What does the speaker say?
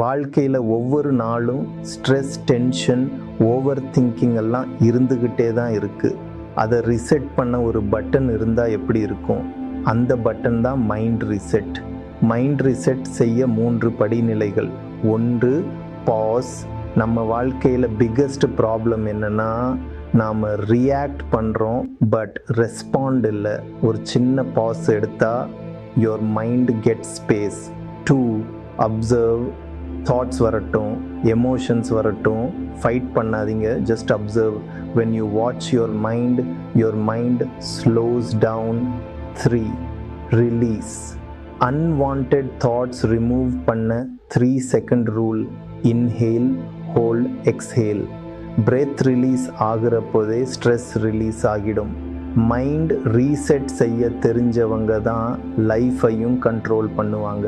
வாழ்க்கையில் ஒவ்வொரு நாளும் ஸ்ட்ரெஸ் டென்ஷன் ஓவர் திங்கிங் எல்லாம் இருந்துக்கிட்டே தான் இருக்குது அதை ரிசெட் பண்ண ஒரு பட்டன் இருந்தால் எப்படி இருக்கும்? அந்த பட்டன் தான் மைண்ட் ரிசெட் மைண்ட் ரிசெட் செய்ய மூன்று படிநிலைகள். ஒன்று பாஸ் நம்ம வாழ்க்கையில் பிக்கஸ்ட் ப்ராப்ளம் என்னென்னா நாம் ரியாக்ட் பண்ணுறோம் பட் ரெஸ்பாண்ட் இல்லை. ஒரு சின்ன பாஸ் எடுத்தால் your mind get space to observe thoughts வரட்டும் எமோஷன்ஸ் வரட்டும் ஃபைட் பண்ணாதீங்க. Just observe when you watch your mind your mind slows down three release unwanted thoughts remove பண்ண three second rule inhale hold exhale breath release ஆகிற போதே stress release ஆகிடும். Mind reset செய்ய தெரிஞ்சவங்க தான் லைஃப்பையும் கண்ட்ரோல் பண்ணுவாங்க.